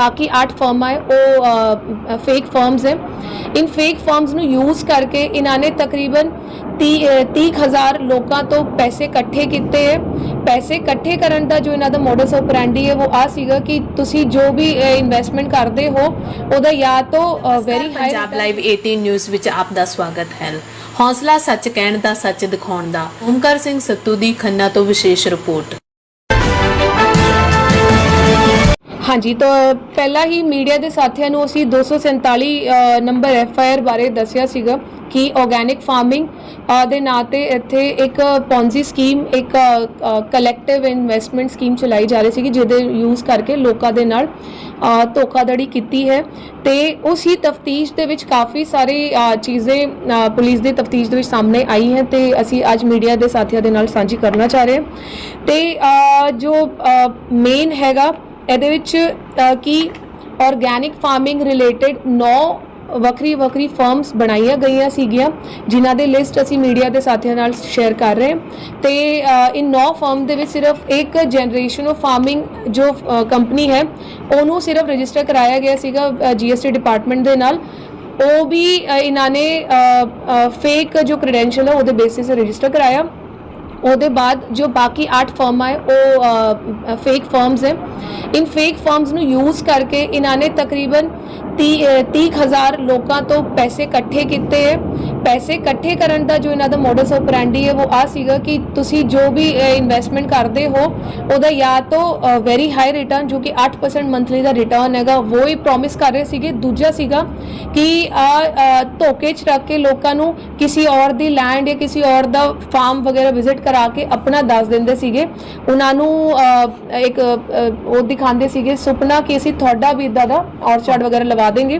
ਬਾਕੀ 8 ਫਰਮਾਂ ਹੈ ਉਹ ਫੇਕ ਫਰਮਸ ਹੈ। ਇਨ ਫੇਕ ਫਰਮਸ ਨੂੰ ਯੂਜ਼ ਕਰਕੇ ਇਹਨਾਂ ਨੇ ਤਕਰੀਬਨ 30000 ਲੋਕਾਂ ਤੋਂ ਪੈਸੇ ਇਕੱਠੇ ਕੀਤੇ ਹੈ। ਪੈਸੇ ਇਕੱਠੇ ਕਰਨ ਦਾ ਜੋ ਇਹਨਾਂ ਦਾ ਮੋਡਸ ਆਪਰੈਂਡੀ ਹੈ ਉਹ ਆ ਸੀਗਾ ਕਿ ਤੁਸੀਂ ਜੋ ਵੀ ਇਨਵੈਸਟਮੈਂਟ ਕਰਦੇ ਹੋ ਉਹਦਾ ਜਾਂ ਤਾਂ very high Punjab live 18 news ਵਿੱਚ ਆਪ ਦਾ ਸਵਾਗਤ ਹੈ। ਹੌਸਲਾ ਸੱਚ ਕਹਿਣ ਦਾ ਸੱਚ ਦਿਖਾਉਣ ਦਾ। ਓਮਕਾਰ ਸਿੰਘ ਸੱਤੂ ਦੀ ਖੰਨਾ ਤੋਂ ਵਿਸ਼ੇਸ਼ ਰਿਪੋਰਟ। ਹਾਂਜੀ ਤਾਂ ਪਹਿਲਾਂ ਹੀ ਮੀਡੀਆ ਦੇ ਸਾਥੀਆਂ ਨੂੰ ਅਸੀਂ 247 ਅ, ਨੰਬਰ ਐਫ ਆਈ ਆਰ ਬਾਰੇ ਦੱਸਿਆ ਸੀਗਾ ਕਿ ਆਰਗੈਨਿਕ ਫਾਰਮਿੰਗ ਦੇ ਨਾਂ ਤੇ ਇੱਥੇ ਇੱਕ ਪੌਂਜੀ ਸਕੀਮ ਇੱਕ ਕਲੈਕਟਿਵ ਇਨਵੈਸਟਮੈਂਟ ਸਕੀਮ ਚਲਾਈ ਜਾ ਰਹੀ ਸੀਗੀ ਜਿਹਦੇ ਯੂਜ਼ ਕਰਕੇ ਲੋਕਾਂ ਦੇ ਨਾਲ ਧੋਖਾਧੜੀ ਕੀਤੀ ਹੈ। ਤੇ ਉਸ ਹੀ ਤਫਤੀਸ਼ ਦੇ ਵਿੱਚ ਕਾਫੀ ਸਾਰੇ ਅ, ਚੀਜ਼ਾਂ ਪੁਲਿਸ ਦੀ ਤਫਤੀਸ਼ ਦੇ ਵਿੱਚ ਸਾਹਮਣੇ ਆਈ ਹੈ ਤੇ ਅਸੀਂ ਅੱਜ ਮੀਡੀਆ ਦੇ ਸਾਥੀਆਂ ਦੇ ਨਾਲ ਸਾਂਝੀ ਕਰਨਾ ਚਾਹ ਰਹੇ ਹਾਂ। ਤੇ ਜੋ ਮੇਨ ਹੈਗਾ ਇਹਦੇ ਵਿੱਚ ਕਿ ਕੀ ਆਰਗੈਨਿਕ ਫਾਰਮਿੰਗ ਰਿਲੇਟਡ 9 ਵੱਖਰੀ ਵੱਖਰੀ ਫਰਮਸ ਬਣਾਈਆਂ ਗਈਆਂ ਸੀਗੀਆਂ ਜਿਨ੍ਹਾਂ ਦੇ ਲਿਸਟ ਅਸੀਂ ਮੀਡੀਆ ਦੇ ਸਾਥੀਆਂ ਨਾਲ ਸ਼ੇਅਰ ਕਰ ਰਹੇ ਹਾਂ। ਤੇ ਅ, ਇਨ 9 ਫਰਮ ਦੇ ਵਿੱਚ ਸਿਰਫ ਇੱਕ ਜਨਰੇਸ਼ਨ ਆਫ ਫਾਰਮਿੰਗ ਜੋ ਕੰਪਨੀ ਹੈ ਉਹਨੂੰ ਸਿਰਫ ਰਜਿਸਟਰ ਕਰਾਇਆ ਗਿਆ ਸੀਗਾ ਜੀਐਸਟੀ ਡਿਪਾਰਟਮੈਂਟ ਦੇ ਨਾਲ। ਉਹ ਵੀ ਇਹਨਾਂ ਨੇ ਫੇਕ ਜੋ ਕ੍ਰੈਡੈਂਸ਼ੀਅਲ ਹੈ ਉਹਦੇ ਬੇਸਿਸ ਤੇ ਰਜਿਸਟਰ ਕਰਾਇਆ। ਉਹਦੇ ਬਾਅਦ ਜੋ ਬਾਕੀ 8 ਫਰਮਾਂ ਹੈ ਉਹ ਫੇਕ ਫਰਮਸ ਹੈ। ਇਨ ਫੇਕ ਫਰਮਸ ਨੂੰ ਯੂਜ਼ ਕਰਕੇ ਇਹਨਾਂ ਨੇ ਤਕਰੀਬਨ 30000 ਲੋਕਾਂ ਤੋਂ ਪੈਸੇ ਇਕੱਠੇ ਕੀਤੇ ਹੈ। ਪੈਸੇ ਇਕੱਠੇ ਕਰਨ ਦਾ ਜੋ ਇਹਨਾਂ ਦਾ ਮੋਡਸ ਆਪਰੈਂਡੀ ਹੈ, ਉਹ ਆ ਸੀਗਾ ਕਿ ਤੁਸੀਂ ਜੋ ਵੀ ਇਨਵੈਸਟਮੈਂਟ ਕਰਦੇ ਹੋ, ਉਹਦਾ ਜਾਂ ਤੋਂ ਵੈਰੀ ਹਾਈ ਰਿਟਰਨ ਜੋ ਕਿ 8% ਮੰਥਲੀ ਦਾ ਰਿਟਰਨ ਹੈਗਾ, ਉਹ ਹੀ ਪ੍ਰੋਮਿਸ ਕਰ ਰਹੇ ਸੀਗੇ। ਦੂਜਾ ਸੀਗਾ ਕਿ ਧੋਕੇ ਚ ਰੱਖ ਕੇ ਲੋਕਾਂ ਨੂੰ ਕਿਸੇ ਔਰ ਦੀ ਲੈਂਡ ਜਾਂ ਕਿਸੇ ਔਰ ਦਾ ਫਾਰਮ ਵਗੈਰਾ ਵਿਜ਼ਿਟ ਕਰਾ ਕੇ ਆਪਣਾ ਦੱਸ ਦਿੰਦੇ ਸੀਗੇ। ਉਹਨਾਂ ਨੂੰ ਇੱਕ ਉਹ ਦਿਖਾਉਂਦੇ ਸੀਗੇ, ਸੁਪਨਾ ਕਿ ਅਸੀਂ ਤੁਹਾਡਾ ਵੀ ਇਦਾਂ ਦਾ ਔਰਚਾਰਡ ਵਗੈਰਾ ਲਵਾ ਦੇਂਗੇ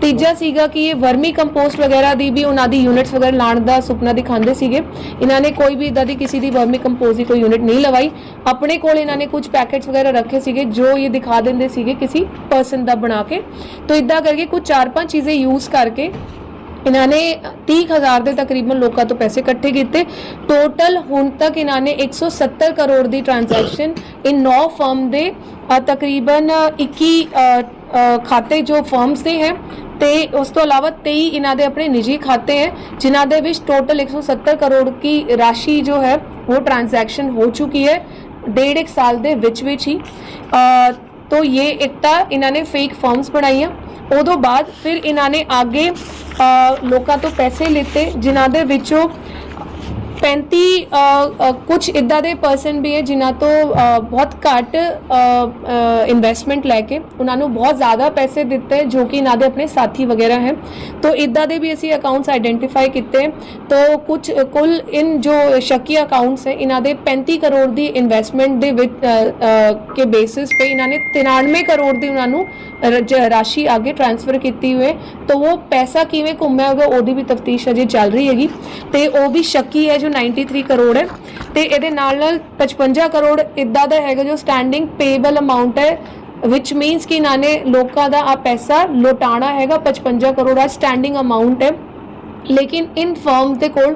ਤੀਜਾ ਸੀਗਾ ਕਿ ਇਹ ਵਰਮੀ ਕੰਪੋਸਟ ਵਗੈਰਾ ਦੀ ਵੀ ਉਹਨਾਂ ਦੀ ਯੂਨਿਟਸ ਵਗੈਰਾ ਲਾਉਣ ਦਾ ਸੁਪਨਾ ਦਿਖਾਉਂਦੇ ਸੀਗੇ। ਇਹਨਾਂ ਨੇ ਕੋਈ ਵੀ ਇਦਾਂ ਦੀ ਕਿਸੇ ਦੀ ਵਰਮੀ ਕੰਪੋਸਟ ਦੀ ਕੋਈ ਯੂਨਿਟ ਨਹੀਂ ਲਵਾਈ। ਆਪਣੇ ਕੋਲ ਇਹਨਾਂ ਨੇ ਕੁਝ ਪੈਕੇਟਸ ਵਗੈਰਾ ਰੱਖੇ ਸੀਗੇ, ਜੋ ਇਹ ਦਿਖਾ ਦਿੰਦੇ ਸੀਗੇ ਕਿਸੇ ਪਰਸਨ ਦਾ ਬਣਾ ਕੇ। ਤਾਂ ਇਦਾਂ ਕਰਕੇ ਕੁਝ ਚਾਰ ਪੰਜ ਚੀਜ਼ਾਂ ਯੂਜ਼ ਕਰਕੇ ਇਹਨਾਂ ਨੇ 30000 ਦੇ ਤਕਰੀਬਨ ਲੋਕਾਂ ਤੋਂ ਪੈਸੇ ਇਕੱਠੇ ਕੀਤੇ। ਟੋਟਲ ਹੁਣ ਤੱਕ ਇਹਨਾਂ ਨੇ 170 ਕਰੋੜ ਦੀ ਟ੍ਰਾਂਜੈਕਸ਼ਨ ਇਨ ਨੌ ਫਰਮ ਦੇ ਤਕਰੀਬਨ 21 ਖਾਤੇ ਜੋ ਫਰਮਸ ਦੇ ਹੈ ਤੇ ਉਸ ਤੋਂ ਇਲਾਵਾ 23 ਇਹਨਾਂ ਦੇ ਆਪਣੇ ਨਿੱਜੀ ਖਾਤੇ ਹੈ, ਜਿਨ੍ਹਾਂ ਦੇ ਵਿੱਚ ਟੋਟਲ 170 ਕਰੋੜ ਕੀ ਰਾਸ਼ੀ ਜੋ ਹੈ, ਉਹ ਟ੍ਰਾਂਜੈਕਸ਼ਨ ਹੋ ਚੁੱਕੀ ਹੈ, ਡੇਢ ਇੱਕ ਸਾਲ ਦੇ ਵਿੱਚ ਵਿੱਚ ਹੀ। ਅ, ਤੋ ਇਹ ਇਹਨਾਂ ਨੇ ਫੇਕ ਫਰਮਸ ਬਣਾਈਆਂ। ਉਦੋਂ ਬਾਅਦ ਫਿਰ ਇਹਨਾਂ ਨੇ ਅੱਗੇ ਅ, ਲੋਕਾਂ ਤੋਂ ਪੈਸੇ ਲਿੱਤੇ ਜਿਨ੍ਹਾਂ ਦੇ ਵਿੱਚੋਂ 35 ਕੁਝ ਇਦਾਂ ਦੇ ਪਰਸਨ ਵੀ ਹੈ ਜਿਨ੍ਹਾਂ ਤੋਂ ਬਹੁਤ ਘੱਟ ਇਨਵੈਸਟਮੈਂਟ ਲੈ ਕੇ ਉਹਨਾਂ ਨੂੰ ਬਹੁਤ ਜ਼ਿਆਦਾ ਪੈਸੇ ਦਿੱਤੇ ਜੋ ਕਿ ਇਹਨਾਂ ਦੇ ਆਪਣੇ ਸਾਥੀ ਵਗੈਰਾ ਹੈ। ਤੋ ਇਦਾਂ ਦੇ ਵੀ ਅਸੀਂ ਅਕਾਊਂਟਸ ਆਈਡੈਂਟੀਫਾਈ ਕੀਤੇ। ਤੋ ਕੁਝ ਕੁੱਲ ਇਨ ਜੋ ਸ਼ੱਕੀ ਅਕਾਊਂਟਸ ਹੈ, ਇਹਨਾਂ ਦੇ 35 ਕਰੋੜ ਦੀ ਇਨਵੈਸਟਮੈਂਟ ਦੇ ਵਿੱਚ ਕੇ ਬੇਸਿਸ ਤੇ ਇਹਨਾਂ ਨੇ 93 ਕਰੋੜ ਦੀ ਉਹਨਾਂ ਨੂੰ ਰ- ਜ- ਰਾਸ਼ੀ ਅੱਗੇ ਟ੍ਰਾਂਸਫਰ ਕੀਤੀ ਹੋਏ ਤਾਂ ਉਹ ਪੈਸਾ ਕਿਵੇਂ ਘੁੰਮਿਆ ਹੋਗਾ ਉਹਦੀ ਵੀ ਤਫਤੀਸ਼ ਅਜੇ ਚੱਲ ਰਹੀ ਹੈਗੀ। ਤੇ ਉਹ ਵੀ ਸ਼ੱਕੀ ਹੈ ਜੋ 93 ਕਰੋੜ ਹੈ ਤੇ ਇਹਦੇ ਨਾਲ ਨਾਲ 55 ਕਰੋੜ ਇਦਾਂ ਦਾ ਹੈਗਾ ਜੋ ਸਟੈਂਡਿੰਗ ਪੇਬਲ ਅਮਾਉਂਟ ਹੈ, which ਮੀਨਸ ਕਿ ਇਹਨਾਂ ਨੇ ਲੋਕਾਂ ਦਾ ਆ ਪੈਸਾ ਲੁਟਾਣਾ ਹੈਗਾ 55 ਕਰੋੜ ਆ ਸਟੈਂਡਿੰਗ ਅਮਾਉਂਟ ਹੈ। ਲੇਕਿਨ ਇਨ ਫਰਮ ਦੇ ਕੋਲ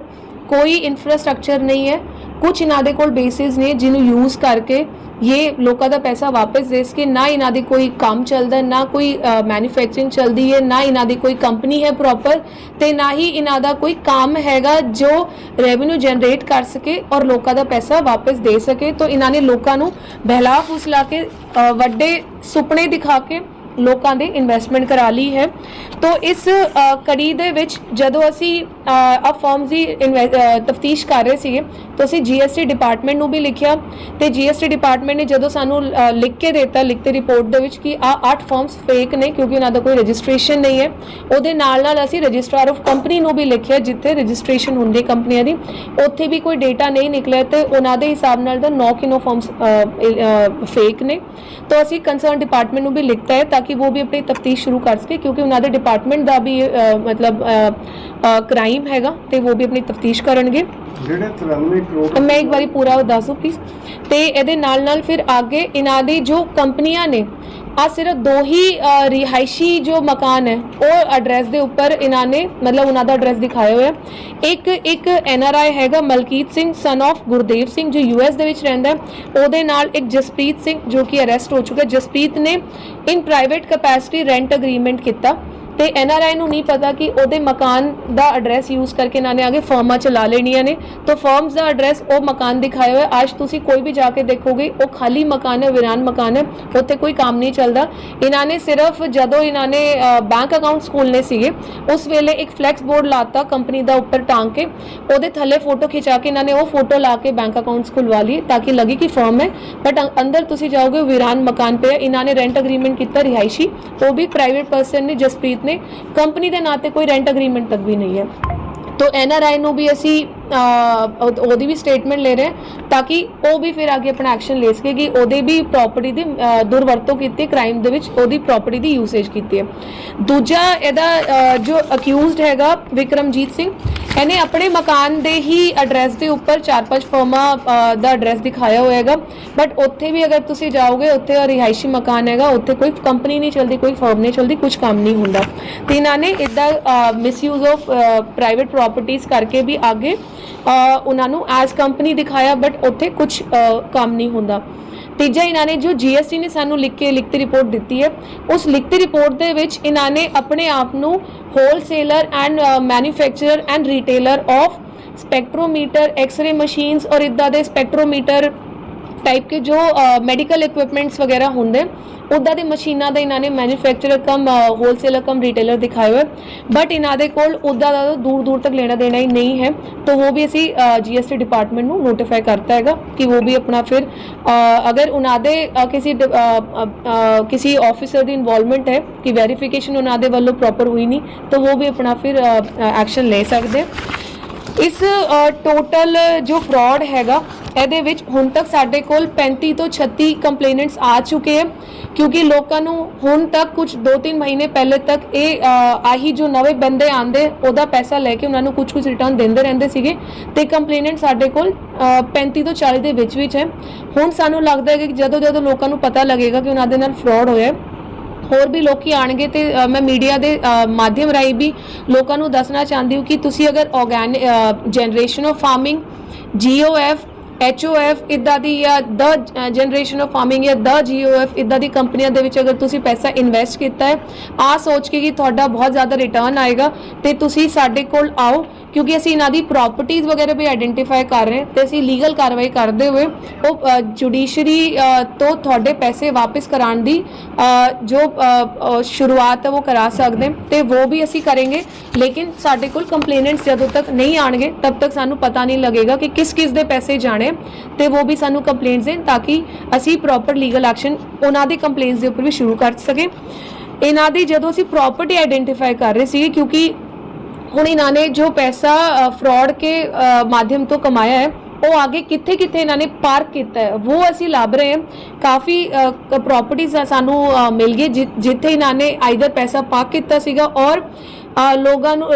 ਕੋਈ ਇਨਫਰਾਸਟ੍ਰਕਚਰ ਨਹੀਂ ਹੈ। ਕੁਝ ਇਹਨਾਂ ਦੇ ਕੋਲ ਬੇਸਿਸ ਨੇ ਜਿਹਨੂੰ ਯੂਜ਼ ਕਰਕੇ ਇਹ ਲੋਕਾਂ ਦਾ ਪੈਸਾ ਵਾਪਸ ਦੇ ਸਕੇ। ਨਾ ਇਹਨਾਂ ਦੀ ਕੋਈ ਕੰਮ ਚੱਲਦਾ, ਨਾ ਕੋਈ ਮੈਨੂਫੈਕਚਰਿੰਗ ਚੱਲਦੀ ਹੈ, ਨਾ ਇਹਨਾਂ ਦੀ ਕੋਈ ਕੰਪਨੀ ਹੈ ਪ੍ਰੋਪਰ ਤੇ ਨਾ ਹੀ ਇਹਨਾਂ ਦਾ ਕੋਈ ਕੰਮ ਹੈਗਾ ਜੋ ਰੈਵਨਿਊ ਜਨਰੇਟ ਕਰ ਸਕੇ ਔਰ ਲੋਕਾਂ ਦਾ ਪੈਸਾ ਵਾਪਸ ਦੇ ਸਕੇ। ਤਾਂ ਇਹਨਾਂ ਨੇ ਲੋਕਾਂ ਨੂੰ ਬਹਿਲਾ ਫੁਸਲਾ ਕੇ ਵੱਡੇ ਸੁਪਨੇ ਦਿਖਾ ਕੇ ਲੋਕਾਂ ਦੇ ਇਨਵੈਸਟਮੈਂਟ ਕਰਾ ਲਈ ਹੈ। ਤੋਂ ਇਸ ਕੜੀ ਦੇ ਵਿੱਚ ਜਦੋਂ ਅਸੀਂ ਆ ਫਰਮਸ ਦੀ ਤਫਤੀਸ਼ ਕਰ ਰਹੇ ਸੀਗੇ, ਤਾਂ ਅਸੀਂ ਜੀਐਸਟੀ ਡਿਪਾਰਟਮੈਂਟ ਨੂੰ ਵੀ ਲਿਖਿਆ। ਤੇ ਜੀਐਸਟੀ ਡਿਪਾਰਟਮੈਂਟ ਨੇ ਜਦੋਂ ਸਾਨੂੰ ਲਿਖ ਕੇ ਦਿੱਤਾ, ਲਿਖਤੀ ਰਿਪੋਰਟ ਦੇ ਵਿੱਚ ਕਿ ਆ 8 ਫਰਮਸ ਫੇਕ ਨੇ, ਕਿਉਂਕਿ ਉਹਨਾਂ ਦਾ ਕੋਈ ਰਜਿਸਟ੍ਰੇਸ਼ਨ ਨਹੀਂ ਹੈ। ਉਹਦੇ ਨਾਲ ਨਾਲ ਅਸੀਂ ਰਜਿਸਟਰਾਰ ਆਫ ਕੰਪਨੀ ਨੂੰ ਵੀ ਲਿਖਿਆ, ਜਿੱਥੇ ਰਜਿਸਟ੍ਰੇਸ਼ਨ ਹੁੰਦੀ ਕੰਪਨੀਆਂ ਦੀ। ਉੱਥੇ ਵੀ ਕੋਈ ਡੇਟਾ ਨਹੀਂ ਨਿਕਲਿਆ ਤੇ ਉਹਨਾਂ ਦੇ ਹਿਸਾਬ ਨਾਲ ਤਾਂ 9 ਕਿਨੋ ਫਰਮਸ ਫੇਕ ਨੇ। ਤਾਂ ਅਸੀਂ ਕੰਸਰਨ ਡਿਪਾਰਟਮੈਂਟ ਨੂੰ ਵੀ ਲਿਖਤਾ ਹੈ ਤਾਂ ਕਿ ਉਹ ਵੀ ਆਪਣੀ ਤਫਤੀਸ਼ ਸ਼ੁਰੂ ਕਰ ਸਕੇ ਕਿਉਂਕਿ ਉਹਨਾਂ ਦੇ ਡਿਪਾਰਟਮੈਂਟ ਦਾ ਵੀ ਮਤਲਬ ਕ੍ਰਾਈਮ ਹੈਗਾ ਤੇ ਉਹ ਵੀ ਆਪਣੀ ਤਫਤੀਸ਼ ਕਰਨਗੇ। ਜਿਹੜੇ 93 ਕਰੋੜ ਮੈਂ ਇੱਕ ਵਾਰੀ ਪੂਰਾ ਦੱਸ ਪਲੀਜ਼ ਤੇ ਇਹਦੇ ਨਾਲ ਨਾਲ ਫਿਰ ਅੱਗੇ ਇਹਨਾਂ ਦੀ ਜੋ ਕੰਪਨੀਆਂ ਨੇ ਆ ਸਿਰਫ ਦੋ ਹੀ ਰਿਹਾਇਸ਼ੀ ਜੋ ਮਕਾਨ ਹੈ, ਉਹ ਐਡਰੈਸ ਦੇ ਉੱਪਰ ਇਹਨਾਂ ਨੇ, ਮਤਲਬ ਉਹਨਾਂ ਦਾ ਐਡਰੈਸ ਦਿਖਾਇਆ ਹੋਇਆ ਹੈ। ਇੱਕ ਇੱਕ ਆਈ ਹੈਗਾ ਮਲਕੀਤ ਸਿੰਘ ਸਨ of ਗੁਰਦੇਵ ਸਿੰਘ, ਜੋ ਯੂਐਸ ਦੇ ਵਿੱਚ ਰਹਿੰਦਾ ਉਹਦੇ ਨਾਲ ਇੱਕ ਜਸਪ੍ਰੀਤ ਸਿੰਘ, ਜੋ ਕਿ ਅਰੈਸਟ ਹੋ ਚੁੱਕਾ ਜਸਪ੍ਰੀਤ ਨੇ in private capacity rent agreement ਕੀਤਾ। ਤੇ ਆਈ ਨੂੰ ਨਹੀਂ ਪਤਾ ਕਿ ਉਹਦੇ ਮਕਾਨ ਦਾ ਐਡਰੈਸ ਯੂਜ਼ ਕਰਕੇ ਇਹਨਾਂ ਨੇ ਅੱਗੇ ਫਰਮਾਂ ਚਲਾ ਲੈਣੀਆਂ ਨੇ। ਤਾਂ ਫਰਮਸ ਦਾ ਐਡਰੈਸ ਉਹ ਮਕਾਨ ਦਿਖਾਇਆ ਹੋਇਆ। ਅੱਜ ਤੁਸੀਂ ਕੋਈ ਵੀ ਜਾ ਕੇ ਦੇਖੋਗੇ, ਉਹ ਖਾਲੀ ਮਕਾਨ ਹੈ, ਵਿਰਾਨ ਮਕਾਨ ਹੈ, ਉੱਥੇ ਕੋਈ ਕੰਮ ਨਹੀਂ ਚੱਲਦਾ। ਇਹਨਾਂ ਨੇ ਸਿਰਫ ਜਦੋਂ ਇਹਨਾਂ ਨੇ ਬੈਂਕ ਅਕਾਊਂਟਸ ਖੋਲ੍ਹਣੇ ਸੀਗੇ, ਉਸ ਵੇਲੇ ਇੱਕ ਫਲੈਕਸ ਬੋਰਡ ਲਾਤਾ ਕੰਪਨੀ ਦਾ ਉੱਪਰ ਟਾਂਗ ਕੇ। ਉਹਦੇ ਥੱਲੇ ਫੋਟੋ ਖਿਚਾ ਕੇ ਇਹਨਾਂ ਨੇ ਉਹ ਫੋਟੋ ਲਾ ਕੇ ਬੈਂਕ ਅਕਾਊਂਟਸ ਖੁਲਵਾ ਲਈ ਤਾਂ ਕਿ ਲੱਗੇ ਕਿ ਫਰਮ ਹੈ। ਬਟ ਅੰਦਰ ਤੁਸੀਂ ਜਾਓਗੇ ਉਹ ਵਿਰਾਨ ਮਕਾਨ पे ਇਹਨਾਂ ਨੇ ਰੈਂਟ ਅਗਰੀਮੈਂਟ ਕੀਤਾ ਰਿਹਾਇਸ਼ੀ। ਉਹ ਵੀ ਪ੍ਰਾਈਵੇਟ ਪਰਸਨ ਨੇ, ਜਸਪ੍ਰੀਤ ਨੇ। ਕੰਪਨੀ ਦੇ ਨਾਂ ਤੇ ਕੋਈ ਰੈਂਟ ਅਗਰੀਮੈਂਟ ਤੱਕ ਵੀ ਨਹੀਂ ਹੈ। ਤੋ ਐਨਆਰਆਈ ਨੂੰ ਵੀ ਅਸੀਂ ਉਹਦੀ ਵੀ ਸਟੇਟਮੈਂਟ ਲੈ ਰਹੇ ਤਾਂ ਕਿ ਉਹ ਵੀ ਫਿਰ ਅੱਗੇ ਆਪਣਾ ਐਕਸ਼ਨ ਲੈ ਸਕੇ ਕਿ ਉਹਦੇ ਵੀ ਪ੍ਰਾਪਰਟੀ ਦੀ ਦੁਰਵਰਤੋਂ ਕੀਤੀ ਕ੍ਰਾਈਮ ਦੇ ਵਿੱਚ ਉਹਦੀ ਪ੍ਰਾਪਰਟੀ ਦੀ ਯੂਸੇਜ ਕੀਤੀ ਹੈ। ਦੂਜਾ ਇਹਦਾ ਜੋ ਅਕਿਊਜ਼ਡ ਹੈਗਾ ਵਿਕਰਮਜੀਤ ਸਿੰਘ ਇਹਨੇ ਆਪਣੇ ਮਕਾਨ ਦੇ ਹੀ ਐਡਰੈਸ ਦੇ ਉੱਪਰ ਚਾਰ ਪੰਜ ਫਰਮਾਂ ਦਾ ਐਡਰੈਸ ਦਿਖਾਇਆ ਹੋਇਆ ਹੈਗਾ। ਬਟ ਉੱਥੇ ਵੀ ਅਗਰ ਤੁਸੀਂ ਜਾਓਗੇ ਉੱਥੇ ਰਿਹਾਇਸ਼ੀ ਮਕਾਨ ਹੈਗਾ ਉੱਥੇ ਕੋਈ ਕੰਪਨੀ ਨਹੀਂ ਚੱਲਦੀ ਕੋਈ ਫਰਮ ਨਹੀਂ ਚੱਲਦੀ ਕੁਝ ਕੰਮ ਨਹੀਂ ਹੁੰਦਾ। ਤੇ ਇਹਨਾਂ ਨੇ ਇਦਾਂ ਮਿਸਯੂਜ਼ ਆਫ ਪ੍ਰਾਈਵੇਟ ਪ੍ਰਾਪਰਟੀਆਂ ਕਰਕੇ ਵੀ ਅੱਗੇ ਅਹ, ਉਹਨਾਂ ਨੂੰ ਐਜ਼ ਕੰਪਨੀ ਦਿਖਾਇਆ ਬਟ ਉੱਥੇ ਕੁਝ ਕੰਮ ਨਹੀਂ ਹੁੰਦਾ। ਤੀਜਾ ਇਹਨਾਂ ਨੇ ਜੋ ਜੀਐਸਟੀ ਨੇ ਸਾਨੂੰ ਲਿਖ ਕੇ ਲਿਖਤੀ ਰਿਪੋਰਟ ਦਿੱਤੀ ਹੈ, ਉਸ ਲਿਖਤੀ ਰਿਪੋਰਟ ਦੇ ਵਿੱਚ ਇਹਨਾਂ ਨੇ ਆਪਣੇ ਆਪ ਨੂੰ wholesaler and manufacturer and retailer of spectrometer X-ray machines ਔਰ ਇਦਾਂ ਦੇ ਸਪੈਕਟ੍ਰੋਮੀਟਰ ਟਾਈਪ ਕੇ ਜੋ ਮੈਡੀਕਲ ਇਕਵਿਪਮੈਂਟਸ ਵਗੈਰਾ ਹੁੰਦੇ ਉਦਾਂ ਦੇ ਮਸ਼ੀਨਾਂ ਦਾ ਇਹਨਾਂ ਨੇ manufacturer cum wholesaler cum retailer ਦਿਖਾਏ ਹੋਏ। ਬਟ ਇਹਨਾਂ ਦੇ ਕੋਲ ਉਦਾਂ ਦਾ ਦੂਰ ਦੂਰ ਤੱਕ ਲੈਣਾ ਦੇਣਾ ਹੀ ਨਹੀਂ ਹੈ। ਤਾਂ ਉਹ ਵੀ ਅਸੀਂ ਜੀਐਸਟੀ ਡਿਪਾਰਟਮੈਂਟ ਨੂੰ ਨੋਟੀਫਾਈ ਕਰਤਾ ਹੈਗਾ ਕਿ ਉਹ ਵੀ ਆਪਣਾ ਫਿਰ ਅਗਰ ਉਹਨਾਂ ਦੇ ਕਿਸੇ ਕਿਸੇ ਆਫੀਸਰ ਦੀ ਇਨਵੋਲਵਮੈਂਟ ਹੈ ਕਿ ਵੈਰੀਫਿਕੇਸ਼ਨ ਉਹਨਾਂ ਦੇ ਵੱਲੋਂ ਪ੍ਰੋਪਰ ਹੋਈ ਨਹੀਂ, ਤਾਂ ਉਹ ਵੀ ਆਪਣਾ ਫਿਰ ਐਕਸ਼ਨ ਲੈ ਸਕਦੇ ਇਸ ਟੋਟਲ ਜੋ ਫਰਾਡ ਹੈਗਾ ਇਹਦੇ ਵਿੱਚ ਹੁਣ ਤੱਕ ਸਾਡੇ ਕੋਲ 35 ਤੋਂ 36 ਕੰਪਲੇਨੈਂਟਸ ਆ ਚੁੱਕੇ ਹੈ ਕਿਉਂਕਿ ਲੋਕਾਂ ਨੂੰ ਹੁਣ ਤੱਕ ਕੁਝ 2-3 ਮਹੀਨੇ ਪਹਿਲੇ ਤੱਕ ਇਹ ਆਹੀ ਜੋ ਨਵੇਂ ਬੰਦੇ ਆਂਦੇ ਉਹਦਾ ਪੈਸਾ ਲੈ ਕੇ ਉਹਨਾਂ ਨੂੰ ਕੁਝ ਕੁਝ ਰਿਟਰਨ ਦਿੰਦੇ ਰਹਿੰਦੇ ਸੀਗੇ ਤੇ ਕੰਪਲੇਨੈਂਟ ਸਾਡੇ ਕੋਲ ਅ, 35 ਤੋਂ 40 ਦੇ ਵਿੱਚ ਵਿੱਚ ਹੈ। ਹੁਣ ਸਾਨੂੰ ਲੱਗਦਾ ਹੈ ਕਿ ਜਦੋਂ ਜਦੋਂ ਲੋਕਾਂ ਨੂੰ ਪਤਾ ਲੱਗੇਗਾ ਕਿ ਉਹਨਾਂ ਦੇ ਨਾਲ ਫਰਾਡ ਹੋਇਆ ਹੈ ਹੋਰ ਵੀ ਲੋਕੀ ਆਣਗੇ ਤੇ ਮੈਂ ਮੀਡੀਆ ਦੇ ਮਾਧਿਅਮ ਰਾਹੀਂ ਵੀ ਲੋਕਾਂ ਨੂੰ ਦੱਸਣਾ ਚਾਹੁੰਦੀ ਹਾਂ ਕਿ ਤੁਸੀਂ ਅਗਰ organic generation of farming GOF HOF ਇਦਾਂ ਦੀ ਜਾਂ ਦ ਜਨਰੇਸ਼ਨ ਆਫ ਫਾਰਮਿੰਗ ਜਾਂ ਦ ਜੀਓਐਫ ਇਦਾਂ ਦੀ ਕੰਪਨੀਆਂ ਦੇ ਵਿੱਚ ਅਗਰ ਤੁਸੀਂ ਪੈਸਾ ਇਨਵੈਸਟ ਕੀਤਾ ਹੈ ਆ ਸੋਚ ਕੇ ਕਿ ਤੁਹਾਡਾ ਬਹੁਤ ਜ਼ਿਆਦਾ ਰਿਟਰਨ ਆਏਗਾ ਤੇ ਤੁਸੀਂ ਸਾਡੇ ਕੋਲ ਆਓ ਕਿਉਂਕਿ ਅਸੀਂ ਇਹਨਾਂ ਦੀ ਪ੍ਰਾਪਰਟੀਆਂ ਵਗੈਰਾ ਵੀ ਆਇਡੈਂਟੀਫਾਈ ਕਰ ਰਹੇ ਹਾਂ ਤੇ ਅਸੀਂ ਲੀਗਲ ਕਾਰਵਾਈ ਕਰਦੇ ਹੋਏ ਉਹ ਜੁਡੀਸ਼ਰੀ ਤੋਂ ਤੁਹਾਡੇ ਪੈਸੇ ਵਾਪਸ ਕਰਾਉਣ ਦੀ ਜੋ ਸ਼ੁਰੂਆਤ ਹੈ ਉਹ ਕਰਾ ਸਕਦੇ ਹਾਂ ਤੇ ਉਹ ਵੀ ਅਸੀਂ ਕਰਾਂਗੇ। ਲੇਕਿਨ ਸਾਡੇ ਕੋਲ ਕੰਪਲੇਨੈਂਟਸ ਜਦੋਂ ਤੱਕ ਨਹੀਂ ਆਣਗੇ ਤਦ ਤੱਕ ਸਾਨੂੰ ਪਤਾ ਨਹੀਂ ਲੱਗੇਗਾ ਕਿ ਕਿਸ ਕਿਸ ਦੇ ਪੈਸੇ ਜਾਣੇ ਤੇ ਉਹ ਵੀ ਸਾਨੂੰ ਕੰਪਲੇਂਟਸ ਦੇਣ ਤਾਂ ਕਿ ਅਸੀਂ ਪ੍ਰੋਪਰ ਲੀਗਲ ਐਕਸ਼ਨ ਉਹਨਾਂ ਦੇ ਕੰਪਲੇਂਟਸ ਦੇ ਉੱਪਰ ਵੀ ਸ਼ੁਰੂ ਕਰ ਸਕੇ ਇਹਨਾਂ ਦੀ ਜਦੋਂ ਅਸੀਂ ਪ੍ਰਾਪਰਟੀ ਆਇਡੈਂਟੀਫਾਈ ਕਰ ਰਹੇ ਸੀ ਕਿਉਂਕਿ ਹੁਣ ਇਹਨਾਂ ਨੇ ਜੋ ਪੈਸਾ ਫਰਾਡ ਕੇ ਮਾਧਿਅਮ ਤੋਂ ਕਮਾਇਆ ਹੈ, ਉਹ ਆਗੇ ਕਿੱਥੇ ਕਿੱਥੇ ਇਹਨਾਂ ਨੇ ਪਾਰਕ ਕੀਤਾ ਹੈ, ਉਹ ਅਸੀਂ ਲੱਭ ਰਹੇ ਹਾਂ। ਕਾਫੀ ਪ੍ਰਾਪਰਟੀਆਂ ਸਾਨੂੰ ਮਿਲ ਗਈ ਜਿ- ਜਿੱਥੇ ਇਹਨਾਂ ਨੇ ਆਈਦਰ ਪੈਸਾ ਪਾ ਕੀਤਾ ਸੀਗਾ ਔਰ ਲੋਕਾਂ ਨੂੰ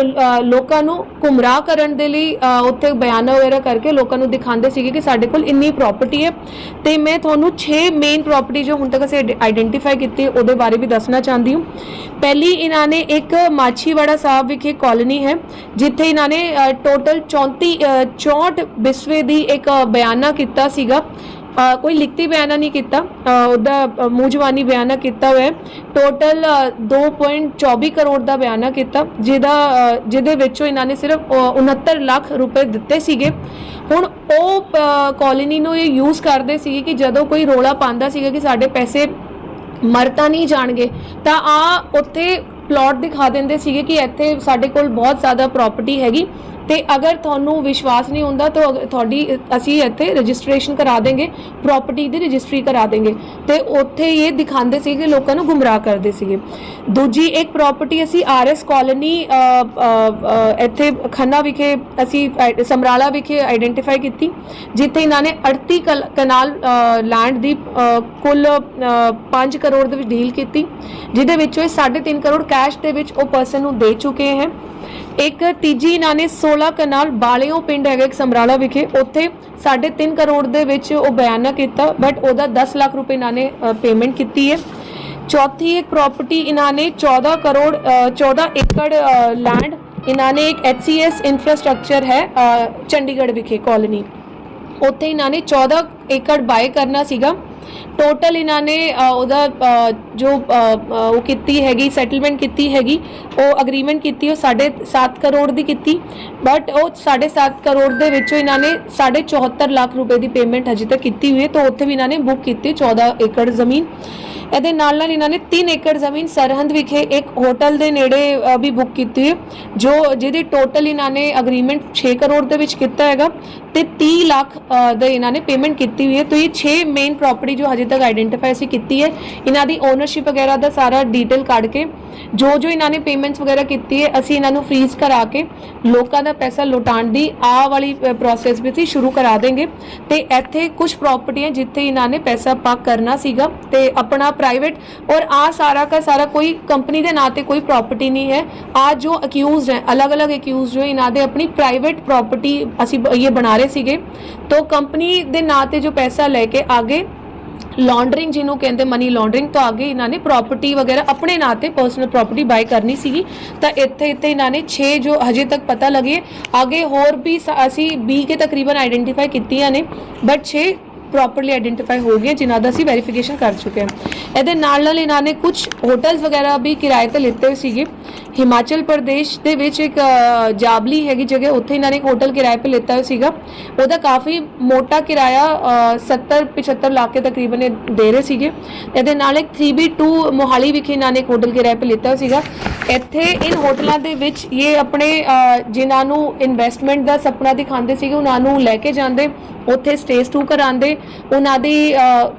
ਲੋਕਾਂ ਨੂੰ ਗੁੰਮਰਾਹ ਕਰਨ ਦੇ ਲਈ ਉੱਥੇ ਬਿਆਨ ਵਗੈਰਾ ਕਰਕੇ ਲੋਕਾਂ ਨੂੰ ਦਿਖਾਉਂਦੇ ਸੀਗੇ ਕਿ ਸਾਡੇ ਕੋਲ ਇੰਨੀ ਪ੍ਰਾਪਰਟੀ ਹੈ। ਤੇ ਮੈਂ ਤੁਹਾਨੂੰ 6 ਮੇਨ ਪ੍ਰਾਪਰਟੀ ਜੋ ਹੁਣ ਤੱਕ ਅਸੀਂ ਆਈਡੈਂਟੀਫਾਈ ਕੀਤੀ ਉਹਦੇ ਬਾਰੇ ਵੀ ਦੱਸਣਾ ਚਾਹੁੰਦੀ ਹਾਂ। ਪਹਿਲੀ ਇਹਨਾਂ ਨੇ ਇੱਕ ਮਾਛੀਵਾੜਾ ਸਾਹਿਬ ਵਿਖੇ ਕਾਲੋਨੀ ਹੈ ਜਿੱਥੇ ਇਹਨਾਂ ਨੇ ਟੋਟਲ 34 ਅ, 64 ਬਿਸਵੇ ਦੀ ਇੱਕ ਬਿਆਨਾ ਕੀਤਾ ਸੀਗਾ। ਕੋਈ ਲਿਖਤੀ ਬਿਆਨਾ ਨਹੀਂ ਕੀਤਾ। ਉਹਦਾ ਮੂੰਹ ਜ਼ਬਾਨੀ ਬਿਆਨਾ ਕੀਤਾ ਹੋਇਆ ਹੈ। ਟੋਟਲ 2.24 ਕਰੋੜ ਦਾ ਬਿਆਨਾ ਕੀਤਾ। ਜਿਹਦਾ ਜਿਹਦੇ ਵਿੱਚੋਂ ਇਹਨਾਂ ਨੇ ਸਿਰਫ ਅ, 69 ਲੱਖ ਰੁਪਏ ਦਿੱਤੇ ਸੀਗੇ। ਹੁਣ ਉਹ ਕਾਲੋਨੀ ਨੂੰ ਇਹ ਯੂਜ਼ ਕਰਦੇ ਸੀਗੇ ਕਿ ਜਦੋਂ ਕੋਈ ਰੋਲਾ ਪਾਉਂਦਾ ਸੀਗਾ ਕਿ ਸਾਡੇ ਪੈਸੇ ਮਰਤਾ ਨਹੀਂ ਜਾਣਗੇ ਤਾਂ ਆ ਉੱਥੇ ਪਲਾਟ ਦਿਖਾ ਦਿੰਦੇ ਸੀਗੇ ਕਿ ਇੱਥੇ ਸਾਡੇ ਕੋਲ ਬਹੁਤ ਜ਼ਿਆਦਾ ਪ੍ਰਾਪਰਟੀ ਹੈਗੀ। ਤੇ ਅਗਰ ਤੁਹਾਨੂੰ ਵਿਸ਼ਵਾਸ ਨਹੀਂ ਹੁੰਦਾ ਤਾਂ ਅਗਰ ਤੁਹਾਡੀ, ਅਸੀਂ ਇੱਥੇ ਰਜਿਸਟ੍ਰੇਸ਼ਨ ਕਰਾ ਦੇਂਗੇ ਪ੍ਰਾਪਰਟੀ ਦੀ ਰਜਿਸਟਰੀ ਕਰਾ ਦੇਂਗੇ। ਤੇ ਉੱਥੇ ਇਹ ਦਿਖਾਉਂਦੇ ਸੀਗੇ, ਲੋਕਾਂ ਨੂੰ ਗੁੰਮਰਾਹ ਕਰਦੇ ਸੀਗੇ। ਦੂਜੀ ਇੱਕ ਪ੍ਰਾਪਰਟੀ ਅਸੀਂ ਆਰਐਸ ਕਾਲੋਨੀ ਇੱਥੇ ਖੰਨਾ ਵਿਖੇ ਅਸੀਂ ਸਮਰਾਲਾ ਵਿਖੇ ਆਈਡੈਂਟੀਫਾਈ ਕੀਤੀ, ਜਿੱਥੇ ਇਹਨਾਂ ਨੇ 38 ਕਲ- ਕਨਾਲ ਲੈਂਡ ਦੀ ਕੁੱਲ 5 ਕਰੋੜ ਦੇ ਵਿੱਚ ਡੀਲ ਕੀਤੀ, ਜਿਹਦੇ ਵਿੱਚੋਂ ਇਹ 3.5 ਕਰੋੜ ਕੈਸ਼ ਦੇ ਵਿੱਚ ਉਹ ਪਰਸਨ ਨੂੰ ਦੇ ਚੁੱਕੇ ਹੈ। ਇੱਕ ਤੀਜੀ ਇਹਨਾਂ ਨੇ 16 ਕਨਾਲ ਬਾਲਿਓ ਪਿੰਡ ਹੈਗਾ ਇੱਕ ਸਮਰਾਲਾ ਵਿਖੇ। ਉੱਥੇ 3.5 ਕਰੋੜ ਦੇ ਵਿੱਚ ਉਹ ਬਿਆਨਾ ਕੀਤਾ ਬਟ ਉਹਦਾ 10 ਲੱਖ ਰੁਪਏ ਇਹਨਾਂ ਨੇ ਪੇਮੈਂਟ ਕੀਤੀ ਹੈ। ਚੌਥੀ ਇੱਕ ਪ੍ਰਾਪਰਟੀ ਇਹਨਾਂ ਨੇ 14 ਕਰੋੜ 14 ਏਕੜ ਲੈਂਡ ਇਹਨਾਂ ਨੇ ਇੱਕ HCS ਇਨਫਰਾਸਟ੍ਰਕਚਰ ਹੈ ਚੰਡੀਗੜ੍ਹ ਵਿਖੇ ਕਾਲੋਨੀ ਉੱਥੇ ਇਹਨਾਂ ਨੇ 14 ਏਕੜ ਬਾਏ ਕਰਨਾ ਸੀਗਾ। ਟੋਟਲ ਇਹਨਾਂ ਨੇ ਉਹਦਾ ਜੋ ਉਹ ਕੀਤੀ ਹੈਗੀ ਸੈਟਲਮੈਂਟ ਕੀਤੀ ਹੈਗੀ, ਉਹ ਅਗਰੀਮੈਂਟ ਕੀਤੀ, ਉਹ 7.5 ਕਰੋੜ ਦੀ ਕੀਤੀ ਬਟ ਉਹ 7.5 ਕਰੋੜ ਦੇ ਵਿੱਚੋਂ ਇਹਨਾਂ ਨੇ 74 ਲੱਖ ਰੁਪਏ ਦੀ ਪੇਮੈਂਟ ਹਜੇ ਤੱਕ ਕੀਤੀ ਹੋਈ ਹੈ, ਤਾਂ ਉੱਥੇ ਵੀ ਇਹਨਾਂ ਨੇ ਬੁੱਕ ਕੀਤੀ 14 ਏਕੜ ਜ਼ਮੀਨ। ਇਹਦੇ ਨਾਲ ਨਾਲ ਇਹਨਾਂ ਨੇ 3 ਏਕੜ ਜ਼ਮੀਨ ਸਰਹੰਦ ਵਿਖੇ ਇੱਕ ਹੋਟਲ ਦੇ ਨੇੜੇ ਵੀ ਬੁੱਕ ਕੀਤੀ ਹੈ, ਜੋ, ਜਿਹਦੇ ਟੋਟਲ ਇਹਨਾਂ ਨੇ ਅਗਰੀਮੈਂਟ 6 ਕਰੋੜ ਦੇ ਵਿੱਚ ਕੀਤਾ ਹੈਗਾ, ਤੇ 30 ਲੱਖ ਦੇ ਇਹਨਾਂ ਨੇ ਪੇਮੈਂਟ ਕੀਤੀ ਹੋਈ ਹੈ, ਤਾਂ ਇਹ 6 ਮੇਨ ਪ੍ਰਾਪਰਟੀ ਜੋ ਹਜੇ ਤੱਕ ਆਈਡੈਂਟੀਫਾਈ ਸੀ ਕੀਤੀ ਹੈ, ਇਹਨਾਂ ਦੀ ਓਨਰਸ਼ਿਪ ਵਗੈਰਾ ਦਾ ਸਾਰਾ ਡੀਟੇਲ ਕੱਢ ਕੇ, ਜੋ ਜੋ ਇਹਨਾਂ ਨੇ ਪੇਮੈਂਟਸ ਵਗੈਰਾ ਕੀਤੀ ਹੈ, ਅਸੀਂ ਇਹਨਾਂ ਨੂੰ ਫ੍ਰੀਜ਼ ਕਰਾ ਕੇ ਲੋਕਾਂ ਦਾ ਪੈਸਾ ਲੁਟਾਉਣ ਦੀ ਆ ਵਾਲੀ ਪ੍ਰੋਸੈਸ ਵੀ ਅਸੀਂ ਸ਼ੁਰੂ ਕਰਾ ਦੇਂਗੇ ਤੇ ਇੱਥੇ ਕੁਝ ਪ੍ਰਾਪਰਟੀਆਂ ਜਿੱਥੇ ਇਹਨਾਂ ਨੇ ਪੈਸਾ ਪਾਕ ਕਰਨਾ ਸੀਗਾ ਤੇ ਆਪਣਾ ਪ੍ਰਾਈਵੇਟ ਔਰ ਆ ਸਾਰਾ का ਸਾਰਾ ਕੋਈ ਕੰਪਨੀ ਦੇ ਨਾਂ ਤੇ ਕੋਈ ਪ੍ਰਾਪਰਟੀ ਨਹੀਂ ਹੈ। ਆ ਜੋ ਅਕਿਊਜ਼ਡ ਹੈ, ਅਲੱਗ-ਅਲੱਗ ਅਕਿਊਜ਼ਡ ਜੋ ਇਹਨਾਂ ਦੇ ਆਪਣੀ ਪ੍ਰਾਈਵੇਟ ਪ੍ਰਾਪਰਟੀ ਅਸੀਂ ਬ- ਇਹ ਬਣਾ ਰਹੇ ਸੀਗੇ। तो ਕੰਪਨੀ ਦੇ ਨਾਂ ਤੇ ਜੋ ਪੈਸਾ ਲੈ ਕੇ ਆਗੇ ਲਾਂਡਰਿੰਗ ਜਿਹਨੂੰ ਕਹਿੰਦੇ ਮਨੀ ਲਾਂਡਰਿੰਗ ਤੋਂ ਅੱਗੇ ਇਹਨਾਂ ਨੇ ਪ੍ਰਾਪਰਟੀ ਵਗੈਰਾ ਆਪਣੇ ਨਾਂ ਤੇ ਪਰਸਨਲ ਪ੍ਰਾਪਰਟੀ ਬਾਈ ਕਰਨੀ ਸੀਗੀ। ਤਾਂ ਇੱਥੇ ਇੱਥੇ ਇਹਨਾਂ ਨੇ 6 ਜੋ ਹਜੇ ਤੱਕ ਪਤਾ ਲੱਗੇ, ਅੱਗੇ ਹੋਰ ਵੀ ਸ- ਅਸੀਂ 20 ਕੇ ਤਕਰੀਬਨ ਆਈਡੈਂਟੀਫਾਈ ਕੀਤੀਆਂ ਨੇ ਬਟ 6 ਪ੍ਰੋਪਰਲੀ ਆਈਡੈਂਟੀਫਾਈ ਹੋ ਗਏ ਜਿਨ੍ਹਾਂ ਦਾ ਅਸੀਂ ਵੈਰੀਫਿਕੇਸ਼ਨ ਕਰ ਚੁੱਕੇ ਹਾਂ। ਇਹਦੇ ਨਾਲ ਨਾਲ ਇਹਨਾਂ ਨੇ ਕੁਝ ਹੋਟਲਸ ਵਗੈਰਾ ਵੀ ਕਿਰਾਏ ਤੇ ਲਿੱਤੇ ਸੀਗੇ। ਹਿਮਾਚਲ ਪ੍ਰਦੇਸ਼ ਦੇ ਵਿੱਚ ਇੱਕ ਜਾਬਲੀ ਹੈਗੀ ਜਗ੍ਹਾ ਉੱਥੇ ਇਹਨਾਂ ਨੇ ਇੱਕ ਹੋਟਲ ਕਿਰਾਏ ਤੇ ਲਿੱਤਾ ਹੋਇਆ ਸੀਗਾ। ਉਹਦਾ ਕਾਫੀ ਮੋਟਾ ਕਿਰਾਇਆ ਅ, 70 75 ਲੱਖ ਕੇ ਤਕਰੀਬਨ ਇਹ ਦੇ ਰਹੇ ਸੀਗੇ। ਇਹਦੇ ਨਾਲ ਇੱਕ 3B2 ਮੋਹਾਲੀ ਵਿਖੇ ਇਹਨਾਂ ਨੇ ਇੱਕ ਹੋਟਲ ਕਿਰਾਏ ਤੇ ਲਿੱਤਾ ਹੋਇਆ ਸੀਗਾ। ਇੱਥੇ ਇਨ ਹੋਟਲਾਂ ਦੇ ਵਿੱਚ ਇਹ ਆਪਣੇ ਅ, ਜਿਨ੍ਹਾਂ ਨੂੰ ਇਨਵੈਸਟਮੈਂਟ ਦਾ ਸੁਪਨਾ ਦਿਖਾਉਂਦੇ ਸੀਗੇ ਉਹਨਾਂ ਨੂੰ ਲੈ ਕੇ ਜਾਂਦੇ ਉੱਥੇ ਸਟੇਜ 2 ਕਰਾਉਂਦੇ ਉਹਨਾਂ ਦੀ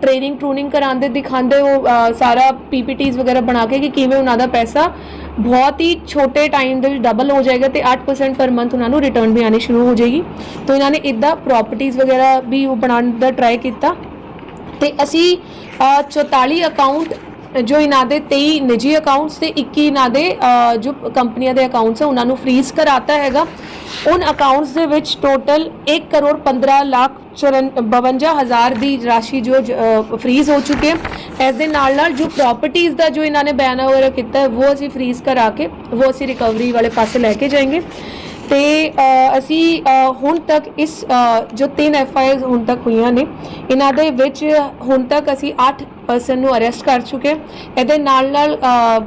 ਟ੍ਰੇਨਿੰਗ ਟਰੂਨਿੰਗ ਕਰਾਉਂਦੇ ਦਿਖਾਉਂਦੇ ਉਹ ਅ, ਸਾਰਾ ਪੀਪੀਟੀਜ਼ ਵਗੈਰਾ ਬਣਾ ਕੇ ਕਿ ਕਿਵੇਂ ਉਹਨਾਂ ਦਾ ਪੈਸਾ ਬਹੁਤ ਹੀ ਛੋਟੇ ਟਾਈਮ ਦੇ ਵਿੱਚ ਡਬਲ ਹੋ ਜਾਏਗਾ ਤੇ 8% ਪਰ ਮੰਥ ਉਹਨਾਂ ਨੂੰ ਰਿਟਰਨ ਵੀ ਆਣੀ ਸ਼ੁਰੂ ਹੋ ਜਾਏਗੀ। ਤਾਂ ਇਹਨਾਂ ਨੇ ਇਦਾਂ ਪ੍ਰਾਪਰਟੀਆਂ ਵਗੈਰਾ ਵੀ ਉਹ ਬਣਾਉਣ ਦਾ ਟਰਾਈ ਕੀਤਾ। ਤੇ ਅਸੀਂ ਅ, 44 ਅਕਾਊਂਟ ਜੋ ਇਹਨਾਂ ਦੇ 23 ਨਿੱਜੀ ਅਕਾਊਂਟਸ ਤੇ 21 ਇਹਨਾਂ ਦੇ ਜੋ ਕੰਪਨੀਆਂ ਦੇ ਅਕਾਊਂਟਸ ਹੈ ਉਹਨਾਂ ਨੂੰ ਫ੍ਰੀਜ਼ ਕਰਾਤਾ ਹੈਗਾ। ਉਨ ਅਕਾਊਂਟਸ ਦੇ ਵਿੱਚ ਟੋਟਲ 1 ਕਰੋੜ 15 ਲੱਖ 52 ਹਜ਼ਾਰ ਦੀ ਰਾਸ਼ੀ ਜੋ ਫ੍ਰੀਜ਼ ਹੋ ਚੁੱਕੀ ਹੈ। ਇਸ ਦੇ ਨਾਲ ਨਾਲ ਜੋ ਪ੍ਰਾਪਰਟੀਆਂ ਦਾ ਜੋ ਇਹਨਾਂ ਨੇ ਬੈਨ ਵਗੈਰਾ ਕੀਤਾ ਹੈ, ਉਹ ਅਸੀਂ ਫ੍ਰੀਜ਼ ਕਰਾ ਕੇ, ਉਹ ਅਸੀਂ ਰਿਕਵਰੀ ਵਾਲੇ ਪਾਸੇ ਲੈ ਕੇ ਜਾਏਂਗੇ। ਤੇ ਅਸੀਂ ਹੁਣ ਤੱਕ ਇਸ ਜੋ ਤਿੰਨ ਐਫ ਆਈ ਆਰਸ ਹੁਣ ਤੱਕ ਹੋਈਆਂ ਨੇ, ਇਹਨਾਂ ਦੇ ਵਿੱਚ ਹੁਣ ਤੱਕ ਅਸੀਂ 8 ਪਰਸਨ ਨੂੰ ਅਰੈਸਟ ਕਰ ਚੁੱਕੇ ਇਹਦੇ ਨਾਲ ਨਾਲ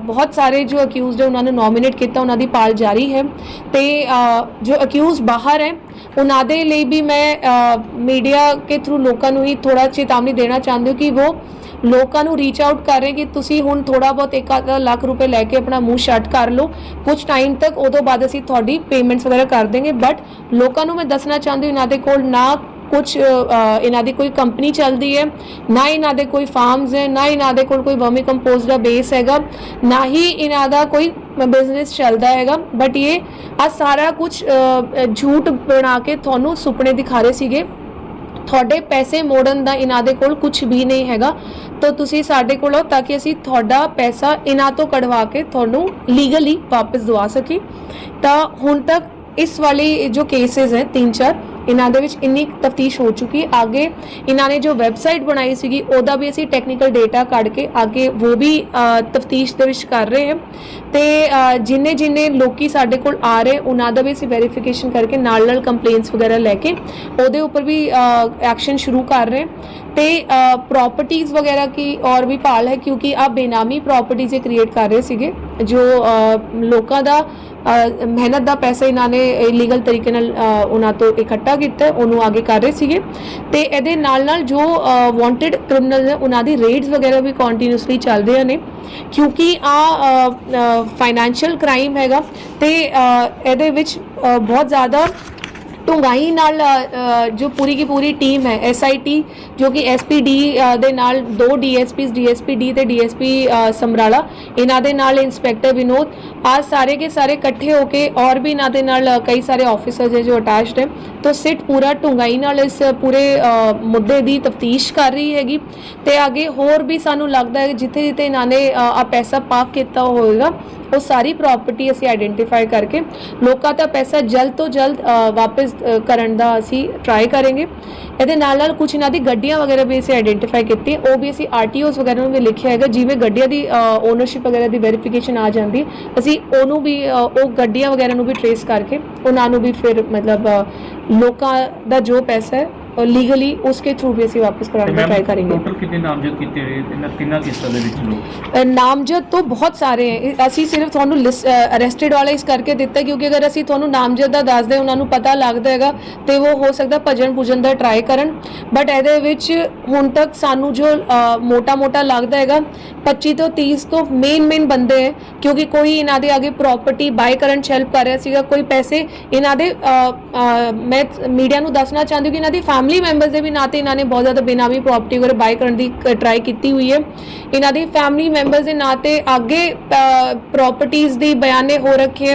ਬਹੁਤ ਸਾਰੇ ਜੋ ਅਕਿਊਜ਼ਡ ਹੈ ਉਹਨਾਂ ਨੂੰ ਨੋਮੀਨੇਟ ਕੀਤਾ, ਉਹਨਾਂ ਦੀ ਪਾਲ ਜਾਰੀ ਹੈ। ਤੇ ਜੋ ਅਕਿਊਜ਼ ਬਾਹਰ ਹੈ, ਉਹਨਾਂ ਦੇ ਲਈ ਵੀ ਮੈਂ ਮੀਡੀਆ ਕੇ ਥਰੂ ਲੋਕਾਂ ਨੂੰ ਹੀ ਥੋੜਾ ਚੇਤਾਵਨੀ ਦੇਣਾ ਚਾਹੁੰਦੀ ਹਾਂ ਕਿ ਉਹ ਲੋਕਾਂ ਨੂੰ ਰੀਚ ਆਊਟ ਕਰ ਰਹੇ ਕਿ ਤੁਸੀਂ ਹੁਣ ਥੋੜਾ ਬਹੁਤ ਇੱਕ ਅੱਧਾ ਲੱਖ ਰੁਪਏ ਲੈ ਕੇ ਆਪਣਾ ਮੂੰਹ ਸ਼ਟ ਕਰ ਲਓ। ਕੁਝ ਟਾਈਮ ਤੱਕ ਉਦੋਂ ਬਾਅਦ ਅਸੀਂ ਤੁਹਾਡੀ ਪੇਮੈਂਟਸ ਵਗੈਰਾ ਕਰ ਦੇਂਗੇ ਬਟ ਲੋਕਾਂ ਨੂੰ ਮੈਂ ਦੱਸਣਾ ਚਾਹੁੰਦੀ ਹਾਂ, ਇਹਨਾਂ ਦੇ ਕੋਲ ਨਾ ਕੁਝ ਇਹਨਾਂ ਦੀ ਕੋਈ ਕੰਪਨੀ ਚੱਲਦੀ ਹੈ, ਨਾ ਇਹਨਾਂ ਦੇ ਕੋਈ ਫਾਰਮਸ ਹੈ, ਨਾ ਇਹਨਾਂ ਦੇ ਕੋਲ ਕੋਈ ਵਰਮੀ ਕੰਪੋਸਟ ਦਾ ਬੇਸ ਹੈਗਾ, ਨਾ ਹੀ ਇਹਨਾਂ ਦਾ ਕੋਈ ਬਿਜ਼ਨਸ ਚੱਲਦਾ ਹੈਗਾ। ਬਟ ਇਹ ਆ ਸਾਰਾ ਕੁਝ ਝੂਠ ਬਣਾ ਕੇ ਤੁਹਾਨੂੰ ਸੁਪਨੇ ਦਿਖਾ ਰਹੇ ਸੀਗੇ। ਤੁਹਾਡੇ ਪੈਸੇ ਮੋੜਨ ਦਾ ਇਹਨਾਂ ਦੇ ਕੋਲ ਕੁਝ ਵੀ ਨਹੀਂ ਹੈਗਾ। ਤਾਂ ਤੁਸੀਂ ਸਾਡੇ ਕੋਲ ਆਓ ਤਾਂ ਕਿ ਅਸੀਂ ਤੁਹਾਡਾ ਪੈਸਾ ਇਹਨਾਂ ਤੋਂ ਕਢਵਾ ਕੇ ਤੁਹਾਨੂੰ ਲੀਗਲੀ ਵਾਪਸ ਦਵਾ ਸਕੀ ਤਾਂ ਹੁਣ ਤੱਕ ਇਸ ਵਾਲੀ ਜੋ ਕੇसेस ਹੈ, ਤਿੰਨ ਚਾਰ ਇਹਨਾਂ ਦੇ ਵਿੱਚ ਇੰਨੀ ਤਫਤੀਸ਼ ਹੋ ਚੁੱਕੀ ਹੈ। ਅੱਗੇ ਇਹਨਾਂ ਨੇ ਜੋ ਵੈਬਸਾਈਟ ਬਣਾਈ ਸੀਗੀ, ਉਹਦਾ ਵੀ ਅਸੀਂ ਟੈਕਨੀਕਲ ਡਾਟਾ ਕੱਢ ਕੇ ਅੱਗੇ ਉਹ ਵੀ ਤਫਤੀਸ਼ ਦੇ ਵਿੱਚ ਕਰ ਰਹੇ ਹਾਂ। ਤੇ ਜਿੰਨੇ ਜਿੰਨੇ ਲੋਕੀ ਸਾਡੇ ਕੋਲ ਆ ਰਹੇ, ਉਹਨਾਂ ਦਾ ਵੀ ਅਸੀਂ ਵੈਰੀਫਿਕੇਸ਼ਨ ਕਰਕੇ ਨਾਲ ਨਾਲ ਕੰਪਲੇਂਟਸ ਵਗੈਰਾ ਲੈ ਕੇ ਉਹਦੇ ਉੱਪਰ ਵੀ ਐਕਸ਼ਨ ਸ਼ੁਰੂ ਕਰ ਰਹੇ ਹਾਂ ਤੇ ਪ੍ਰਾਪਰਟੀਆਂ ਵਗੈਰਾ ਕੀ ਔਰ ਵੀ ਭਾਲ ਹੈ? ਕਿਉਂਕਿ ਆ ਬੇਨਾਮੀ ਪ੍ਰਾਪਰਟੀਆਂ ਇਹ ਕ੍ਰੀਏਟ ਕਰ ਰਹੇ ਸੀਗੇ ਜੋ ਲੋਕਾਂ ਦਾ ਮਿਹਨਤ ਦਾ ਪੈਸਾ ਇਹਨਾਂ ਨੇ ਇਲੀਗਲ ਤਰੀਕੇ ਨਾਲ ਉਹਨਾਂ ਤੋਂ ਇਕੱਠਾ ਕੀਤਾ ਹੈ, ਉਹਨੂੰ ਅੱਗੇ ਕਰ ਰਹੇ ਸੀਗੇ। ਤੇ ਇਹਦੇ ਨਾਲ ਨਾਲ ਜੋ ਵਾਂਟਡ ਕ੍ਰਿਮੀਨਲਸ ਹੈ ਉਹਨਾਂ ਦੀ ਰੇਡਸ ਵਗੈਰਾ ਵੀ ਕੰਟੀਨਿਊਸਲੀ ਚੱਲ ਰਹੀਆਂ ਨੇ। ਕਿਉਂਕਿ ਆ ਫਾਈਨੈਂਸ਼ੀਅਲ ਕ੍ਰਾਈਮ ਹੈਗਾ ਤੇ ਇਹਦੇ ਵਿੱਚ ਬਹੁਤ ਜ਼ਿਆਦਾ ਢੁੰਗਾਈ ਨਾਲ ਜੋ ਪੂਰੀ ਕੀ ਪੂਰੀ ਟੀਮ ਹੈ ਐਸਆਈਟੀ ਜੋ ਕਿ ਐਸਪੀਡੀ ਦੇ ਨਾਲ ਦੋ ਡੀਐਸਪੀਸ ਡੀ ਤੇ ਡੀਐਸਪੀ ਸਮਰਾਲਾ ਇਹਨਾਂ ਦੇ ਨਾਲ ਇੰਸਪੈਕਟਰ ਵਿਨੋਦ ਆ ਸਾਰੇ ਕੇ ਸਾਰੇ ਇਕੱਠੇ ਹੋ ਕੇ ਔਰ ਵੀ ਇਹਨਾਂ ਦੇ ਨਾਲ ਕਈ ਸਾਰੇ ਆਫੀਸਰਸ ਹੈ ਜੋ ਅਟੈਚਡ ਹੈ ਤਾਂ ਸਿਟ ਪੂਰਾ ਢੁੰਗਾਈ ਨਾਲ ਇਸ ਪੂਰੇ ਮੁੱਦੇ ਦੀ ਤਫਤੀਸ਼ ਕਰ ਰਹੀ ਹੈਗੀ ਤੇ ਅੱਗੇ ਹੋਰ ਵੀ ਸਾਨੂੰ ਲੱਗਦਾ ਹੈ ਜਿੱਥੇ ਜਿੱਥੇ ਇਹਨਾਂ ਨੇ ਆ ਪੈਸਾ ਪਾਕ ਕੀਤਾ ਹੋਵੇਗਾ ਉਹ ਸਾਰੀ ਪ੍ਰਾਪਰਟੀ ਅਸੀਂ ਆਈਡੈਂਟੀਫਾਈ ਕਰਕੇ ਲੋਕਾਂ ਦਾ ਪੈਸਾ ਜਲਦ ਤੋਂ ਜਲਦ ਅ, ਵਾਪਸ ਕਰਨ ਦਾ ਅਸੀਂ ਟਰਾਈ ਕਰਾਂਗੇ। ਇਹਦੇ ਨਾਲ ਨਾਲ ਕੁਝ ਇਹਨਾਂ ਦੀ ਗੱਡੀਆਂ ਵਗੈਰਾ ਵੀ ਅਸੀਂ ਆਈਡੈਂਟੀਫਾਈ ਕੀਤੀ ਉਹ ਵੀ ਅਸੀਂ ਆਰਟੀਓਸ ਵਗੈਰਾ ਨੂੰ ਵੀ ਲਿਖਿਆ ਹੈਗਾ ਜਿਵੇਂ ਗੱਡੀਆਂ ਦੀ ਓਨਰਸ਼ਿਪ ਵਗੈਰਾ ਦੀ ਵੈਰੀਫਿਕੇਸ਼ਨ ਆ ਜਾਂਦੀ। ਅਸੀਂ ਉਹਨੂੰ ਵੀ ਉਹ ਗੱਡੀਆਂ ਵਗੈਰਾ ਨੂੰ ਵੀ ਟਰੇਸ ਕਰਕੇ ਉਹਨਾਂ ਨੂੰ ਵੀ ਫਿਰ ਮਤਲਬ ਲੋਕਾਂ ਦਾ ਜੋ ਪੈਸਾ ਹੈ ਲੀਗਲੀ ਉਸਕੇ ਥਰੂ ਵੀ ਅਸੀਂ ਵਾਪਸ ਕਰਾਉਣ ਦਾ ਟਰਾਈ ਕਰਾਂਗੇ। ਟੋਟਲ ਕਿੰਨੇ ਨਾਮਜ਼ਦ ਕੀਤੇ ਹੋਏ ਇਹਨਾਂ ਤਿੰਨਾਂ ਕਿਸ਼ਤਾਂ ਦੇ ਵਿੱਚ ਲੋਕ? ਨਾਮਜ਼ਦ ਤੋਂ ਬਹੁਤ ਸਾਰੇ ਹੈ। ਅਸੀਂ ਸਿਰਫ ਤੁਹਾਨੂੰ ਅਰੈਸਟਡ ਵਾਲਾ ਇਸ ਕਰਕੇ ਦਿੱਤਾ ਕਿਉਂਕਿ ਅਗਰ ਅਸੀਂ ਤੁਹਾਨੂੰ ਨਾਮਜ਼ਦ ਦਾ ਦੱਸਦੇ ਉਹਨਾਂ ਨੂੰ ਪਤਾ ਲੱਗਦਾ ਹੈਗਾ ਤੇ ਉਹ ਹੋ ਸਕਦਾ ਭਜਨ ਪੂਜਨ ਦਾ ਟਰਾਈ ਕਰਨ। ਬਟ ਇਹਦੇ ਵਿੱਚ ਹੁਣ ਤੱਕ ਸਾਨੂੰ ਜੋ ਮੋਟਾ-ਮੋਟਾ ਲੱਗਦਾ ਹੈਗਾ 25 ਤੋਂ 30 ਤੋਂ ਮੇਨ ਮੇਨ ਬੰਦੇ ਹੈ ਕਿਉਂਕਿ ਕੋਈ ਇਹਨਾਂ ਦੇ ਅੱਗੇ ਪ੍ਰਾਪਰਟੀ ਬਾਈ ਕਰਨ 'ਚ ਹੈਲਪ ਕਰ ਰਿਹਾ ਸੀਗਾ ਕੋਈ ਪੈਸੇ ਇਹਨਾਂ ਦੇ ਮੈਂ ਮੀਡੀਆ ਨੂੰ ਦੱਸਣਾ ਚਾਹੁੰਦੀ ਕਿ ਇਹਨਾਂ ਦੀ ਫੈਮਿਲੀ ਮੈਂਬਰਸ ਦੇ ਵੀ ਨਾਤੇ ਇਹਨਾਂ ਨੇ ਬਹੁਤ ਜ਼ਿਆਦਾ ਬੇਨਾਮੀ ਪ੍ਰਾਪਰਟੀ ਵਗੈਰਾ ਬਾਈ ਕਰਨ ਦੀ ਟਰਾਈ ਕੀਤੀ ਹੋਈ ਹੈ। ਇਹਨਾਂ ਦੀ ਫੈਮਿਲੀ ਮੈਂਬਰਸ ਦੇ ਨਾਤੇ ਅੱਗੇ ਪ੍ਰਾਪਰਟੀਆਂ ਦੀ ਬਿਆਨੇ ਹੋ ਰੱਖੇ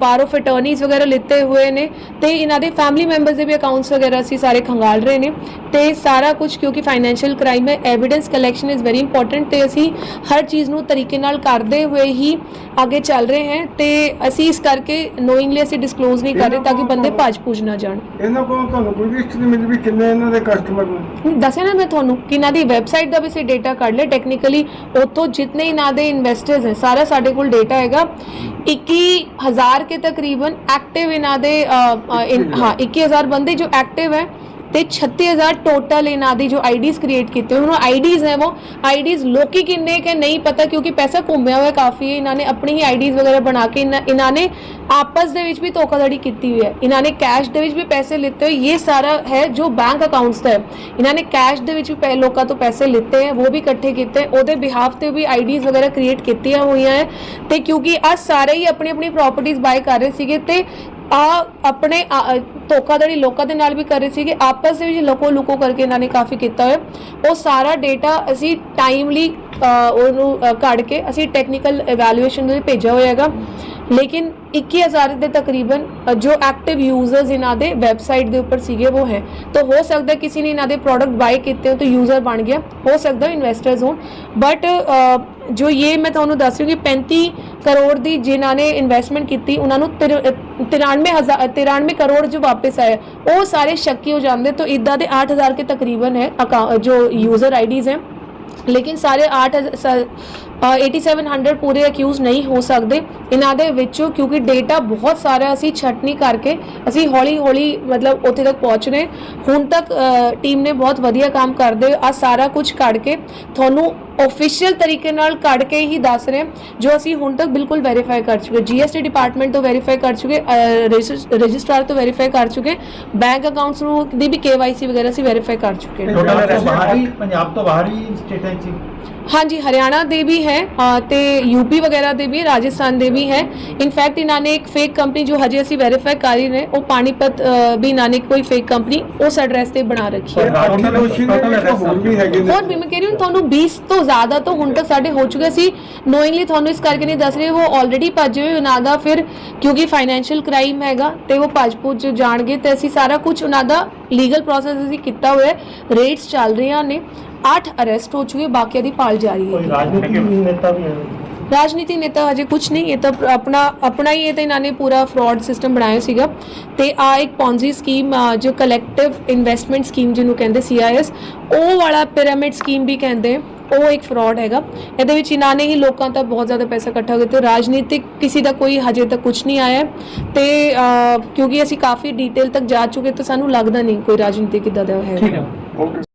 ਪਾਰ ਆਫ ਅਟਾਰਨੀਜ਼ ਵਗੈਰਾ ਲਿੱਤੇ ਹੋਏ ਨੇ ਤੇ ਇਹਨਾਂ ਦੇ ਫੈਮਿਲੀ ਮੈਂਬਰਸ ਦੇ ਵੀ ਅਕਾਊਂਟਸ ਵਗੈਰਾ ਅਸੀਂ ਸਾਰੇ ਖੰਗਾਲ ਰਹੇ ਨੇ ਤੇ ਸਾਰਾ ਕੁਝ ਕਿਉਂਕਿ ਫਾਈਨੈਂਸ਼ੀਅਲ ਕ੍ਰਾਈਮ ਹੈ evidence collection is very important ਤੇ ਅਸੀਂ ਹਰ ਚੀਜ਼ ਨੂੰ ਤਰੀਕੇ ਨਾਲ ਕਰਦੇ ਹੋਏ ਹੀ ਅੱਗੇ ਚੱਲ ਰਹੇ ਹਾਂ ਤੇ ਅਸੀਂ ਇਸ ਕਰਕੇ ਨੋਇੰਗਲੀ ਅਸੀਂ ਡਿਸਕਲੋਜ਼ ਨਹੀਂ ਕਰ ਰਹੇ ਤਾਂ ਕਿ ਬੰਦੇ ਭੱਜ ਭੁੱਜ ਨਾ ਜਾਣ। ਇਹਨਾਂ ਕੋਲ ਤੁਹਾਨੂੰ ਕੋਈ ਵੀ ਹਿਸਟਰੀ ਮਿਲੀ ਵੀ ਕਿੰਨੇ ਇਹਨਾਂ ਦੇ ਕਸਟਮਰ ਨੇ। ਦੱਸਿਆ ਨਾ ਮੈਂ ਤੁਹਾਨੂੰ ਕਿ ਇਹਨਾਂ ਦੀ ਵੈਬਸਾਈਟ ਦਾ ਵੀ ਅਸੀਂ ਡਾਟਾ ਕੱਢ ਲਿਆ। ਟੈਕਨੀਕਲੀ ਉੱਥੋਂ ਜਿੰਨੇ ਇਹਨਾਂ ਦੇ ਇਨਵੈਸਟਰਸ ਹੈ ਸਾਰਾ ਸਾਡੇ ਕੋਲ ਡਾਟਾ ਹੈਗਾ। 21000 ਕੇ ਤਕਰੀਬਨ ਐਕਟਿਵ ਇਹਨਾਂ ਦੇ ਹਾਂ 21000 ਬੰਦੇ ਜੋ ਐਕਟਿਵ ਹੈ ਤੇ 36000 ਟੋਟਲ ਇਹਨਾਂ ਦੀ ਜੋ ਆਈਡੀਜ਼ ਕ੍ਰੀਏਟ ਕੀਤੇ ਉਹਨਾਂ ਆਈਡੀਜ਼ ਹੈ ਉਹ ਆਈਡੀਜ਼ ਲੋਕੀ ਕਿੰਨੇ ਕੇ ਨਹੀਂ ਪਤਾ ਕਿਉਂਕਿ ਪੈਸਾ ਘੁੰਮਿਆ ਹੋਇਆ ਕਾਫੀ ਹੈ ਇਹਨਾਂ ਨੇ ਆਪਣੀ ਹੀ ਆਈਡੀਜ਼ ਵਗੈਰਾ ਬਣਾ ਕੇ ਇਹਨਾਂ ਇਹਨਾਂ ਨੇ ਆਪਸ ਦੇ ਵਿੱਚ ਵੀ ਧੋਖਾਧੜੀ ਕੀਤੀ ਹੋਈ ਹੈ ਇਹਨਾਂ ਨੇ ਕੈਸ਼ ਦੇ ਵਿੱਚ ਵੀ ਪੈਸੇ ਲਿੱਤੇ ਹੋਏ ਇਹ ਸਾਰਾ ਹੈ ਜੋ ਬੈਂਕ ਅਕਾਊਂਟਸ ਦਾ ਹੈ ਇਹਨਾਂ ਨੇ ਕੈਸ਼ ਦੇ ਵਿੱਚ ਵੀ ਪੈ- ਲੋਕਾਂ ਤੋਂ ਪੈਸੇ ਲਿੱਤੇ ਹੈ ਉਹ ਵੀ ਇਕੱਠੇ ਕੀਤੇ ਉਹਦੇ ਬਿਹਾਫ ਤੇ ਵੀ ਆਈਡੀਜ਼ ਵਗੈਰਾ ਕ੍ਰੀਏਟ ਕੀਤੀਆਂ ਹੋਈਆਂ ਹੈ ਤੇ ਕਿਉਂਕਿ ਆ ਸਾਰੇ ਹੀ ਆਪਣੀ ਆਪਣੀ ਪ੍ਰਾਪਰਟੀਆਂ ਬਾਏ ਕਰ ਰਹੇ ਸੀਗੇ ਤੇ ਆ ਆਪਣੇ, ਆ- ਧੋਖਾਧੜੀ ਲੋਕਾਂ ਦੇ ਨਾਲ ਵੀ ਕਰ ਰਹੇ ਸੀਗੇ। ਆਪਸ ਦੇ ਵਿੱਚ ਲੋਕੋ ਲੁਕੋ ਕਰਕੇ ਇਹਨਾਂ ਨੇ ਕਾਫੀ ਕੀਤਾ ਹੋਇਆ। ਉਹ ਸਾਰਾ ਡੇਟਾ ਅਸੀਂ ਟਾਈਮਲੀ ਉਹਨੂੰ ਕੱਢ ਕੇ ਅਸੀਂ ਟੈਕਨੀਕਲ ਇਵੈਲੂਏਸ਼ਨ ਦੇ ਲਈ ਭੇਜਿਆ ਹੋਇਆ ਹੈਗਾ। ਲੇਕਿਨ 21000 ਦੇ ਤਕਰੀਬਨ ਜੋ ਐਕਟਿਵ ਯੂਜ਼ਰਸ ਇਹਨਾਂ ਦੇ ਵੈਬਸਾਈਟ ਦੇ ਉੱਪਰ ਸੀਗੇ, ਉਹ ਹੈ। ਤਾਂ ਹੋ ਸਕਦਾ ਕਿਸੇ ਨੇ ਇਹਨਾਂ ਦੇ ਪ੍ਰੋਡਕਟ ਬਾਈ ਕੀਤੇ ਹੋ ਤਾਂ ਯੂਜ਼ਰ ਬਣ ਗਿਆ। ਹੋ ਸਕਦਾ ਇਨਵੈਸਟਰਸ ਹੋਣ। ਬਟ ਜੋ ਇਹ ਮੈਂ ਤੁਹਾਨੂੰ ਦੱਸ ਰਹੀ ਹਾਂ ਕਿ 35 ਕਰੋੜ ਦੀ ਜਿਨ੍ਹਾਂ ਨੇ ਇਨਵੈਸਟਮੈਂਟ ਕੀਤੀ, ਉਹਨਾਂ ਨੂੰ 93000 93 ਕਰੋੜ ਜੋ ਵਾਪਸ ਆਇਆ ਉਹ ਸਾਰੇ ਸ਼ੱਕੀ ਹੋ ਜਾਂਦੇ ਤਾਂ ਇਦਾਂ ਦੇ 8000 ਕੇ ਤਕਰੀਬਨ ਹੈ account- ਜੋ ਯੂਜ਼ਰ ਆਈਡੀਜ਼ ਹੈ। ਲੇਕਿਨ ਸਾਰੇ 8 8700 ਪੂਰੇ ਅਕਿਊਜ਼ ਨਹੀਂ ਹੋ ਸਕਦੇ। ਇਹਨਾਂ ਦੇ ਵਿੱਚੋਂ ਕਿਉਂਕਿ ਡੇਟਾ ਬਹੁਤ ਸਾਰਾ ਅਸੀਂ ਛਟਨੀ ਕਰਕੇ ਅਸੀਂ ਹੌਲੀ ਹੌਲੀ ਮਤਲਬ ਉੱਥੇ ਤੱਕ ਪਹੁੰਚ ਰਹੇ। ਹੁਣ ਤੱਕ ਟੀਮ ਨੇ ਬਹੁਤ ਵਧੀਆ ਕੰਮ ਕਰਦੇ ਆ ਸਾਰਾ ਕੁਝ ਕੱਢ ਕੇ। ਤੁਹਾਨੂੰ ਆਫੀਸ਼ੀਅਲ ਤਰੀਕੇ ਨਾਲ ਕੱਢ ਕੇ ਹੀ ਦੱਸ ਰਹੇ ਜੋ ਅਸੀਂ ਹੁਣ ਤੱਕ ਬਿਲਕੁਲ ਵੈਰੀਫਾਈ ਕਰ ਚੁੱਕੇ ਜੀਐਸਟੀ ਡਿਪਾਰਟਮੈਂਟ ਤੋਂ ਵੈਰੀਫਾਈ ਕਰ ਚੁੱਕੇ ਰਜਿਸਟਰਾਰ ਤੋਂ ਵੈਰੀਫਾਈ ਕਰ ਚੁੱਕੇ ਬੈਂਕ ਅਕਾਊਂਟਸ ਨੂੰ ਦੀ ਵੀ ਕੇਵਾਈਸੀ ਵਗੈਰਾ ਅਸੀਂ ਵੈਰੀਫਾਈ ਕਰ ਚੁੱਕੇ ਹਾਂ। ਬਾਹਰੀ ਪੰਜਾਬ ਤੋਂ ਬਾਹਰੀ ਸਟੇਟਾਂ 'ਚ ਹਾਂਜੀ ਹਰਿਆਣਾ ਦੇ ਵੀ ਹੈ ਤੇ ਯੂਪੀ ਵਗੈਰਾ ਦੇ ਵੀ ਰਾਜਸਥਾਨ ਦੇ ਵੀ ਹੈ। ਇਨਫੈਕਟ ਇਹਨਾਂ ਨੇ ਇੱਕ ਫੇਕ ਕੰਪਨੀ ਜੋ ਹਜੇ ਅਸੀਂ ਵੈਰੀਫਾਈ ਕਰ ਹੀ ਰਹੇ ਉਹ ਪਾਣੀਪਤ ਵੀ ਇਹਨਾਂ ਨੇ ਕੋਈ ਫੇਕ ਕੰਪਨੀ ਉਸ ਐਡਰੈਸ ਤੇ ਬਣਾ ਰੱਖੀ ਹੈ। ਹੋਰ ਵੀ ਮੈਂ ਕਹਿ ਰਹੀ ਹਾਂ ਤੁਹਾਨੂੰ 20 ਤੋਂ ਜ਼ਿਆਦਾ ਤੋਂ ਹੁਣ ਤੱਕ ਸਾਡੇ ਹੋ ਚੁੱਕੇ ਸੀ। ਨੋਇੰਗਲੀ ਤੁਹਾਨੂੰ ਇਸ ਕਰਕੇ ਨਹੀਂ ਦੱਸ ਰਹੇ ਉਹ ਆਲਰੇਡੀ ਭੱਜੇ ਹੋਏ ਉਹਨਾਂ ਦਾ ਫਿਰ ਕਿਉਂਕਿ ਫਾਈਨੈਂਸ਼ੀਅਲ ਕ੍ਰਾਈਮ ਹੈਗਾ ਤੇ ਉਹ ਭੱਜ ਭੁੱਜ ਜਾਣਗੇ ਤੇ ਅਸੀਂ ਸਾਰਾ ਕੁਝ ਉਹਨਾਂ ਦਾ ਲੀਗਲ ਪ੍ਰੋਸੈਸ ਅਸੀਂ ਕੀਤਾ ਹੋਇਆ ਰੇਟਸ ਚੱਲ ਰਹੀਆਂ ਨੇ। 8 ਅਰੈਸਟ ਹੋ ਚੁੱਕੇ ਬਾਕੀਆਂ ਦੀ ਭਾਲ ਜਾਰੀ ਹੈ। ਕੋਈ ਰਾਜਨੀਤਿਕ ਨੇਤਾ ਵੀ ਹੈ? ਰਾਜਨੀਤੀ ਨੇਤਾ ਹਜੇ ਕੁਝ ਨਹੀਂ ਇਹ ਤਾਂ ਪ- ਆਪਣਾ ਆਪਣਾ ਹੀ ਇਹ ਤਾਂ ਇਹਨਾਂ ਨੇ ਪੂਰਾ ਫਰਾਡ ਸਿਸਟਮ ਬਣਾਇਆ ਸੀਗਾ। ਤੇ ਆ ਇੱਕ ਪੌਂਜੀ ਸਕੀਮ ਜੋ ਕਲੈਕਟਿਵ ਇਨਵੈਸਟਮੈਂਟ ਸਕੀਮ ਜਿਹਨੂੰ ਕਹਿੰਦੇ ਸੀਆਈਐਸ ਉਹ ਵਾਲਾ ਪਿਰਾਮਿਡ ਸਕੀਮ ਵੀ ਕਹਿੰਦੇ ਉਹ ਇੱਕ ਫਰਾਡ ਹੈਗਾ। ਇਹਦੇ ਵਿੱਚ ਇਹਨਾਂ ਨੇ ਹੀ ਲੋਕਾਂ ਤੋਂ ਬਹੁਤ ਜ਼ਿਆਦਾ ਪੈਸਾ ਇਕੱਠਾ ਕੀਤਾ। ਰਾਜਨੀਤਿਕ ਕਿਸੇ ਦਾ ਕੋਈ ਹਜੇ ਤੱਕ ਕੁਝ ਨਹੀਂ ਆਇਆ। ਹੈ ਤੇ ਕਿਉਂਕਿ ਅਸੀਂ ਕਾਫੀ ਡੀਟੇਲ ਤੱਕ ਜਾ ਚੁੱਕੇ ਤਾਂ ਸਾਨੂੰ ਲੱਗਦਾ ਨਹੀਂ ਕੋਈ ਰਾਜਨੀਤਿਕ ਇਦਾਂ ਦਾ ਹੈ। ਠੀਕ ਹੈ। ਓਕੇ